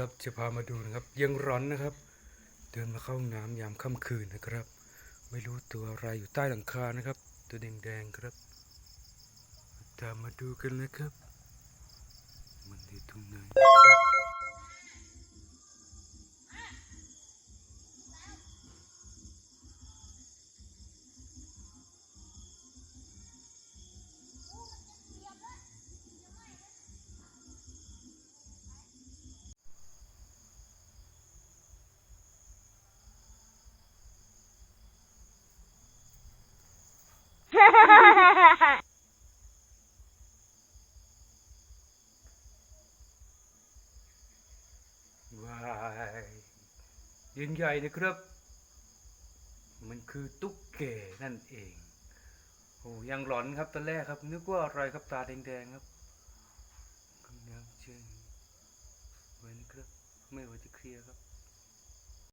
ครับจะพามาดูนะครับ ยังร้อนนะครับ เดินมาเข้าห้องน้ำยามค่ำคืนนะครับ ไม่รู้ตัวอะไรอยู่ใต้หลังคานะครับ ตัวแดงๆครับตามมาดูกันนะครับ มันอยู่ตรงไหน ว้ายยินใหญ่นะครับ มันคือตุ๊กแกนั่นเองโอ้ยังหลอนครับตอนแรกครับ นึกว่าอะไรครับตาแดงๆครับน้ำเชิงไว้นะครับ ไม่ว่าจะเคลียร์ครับ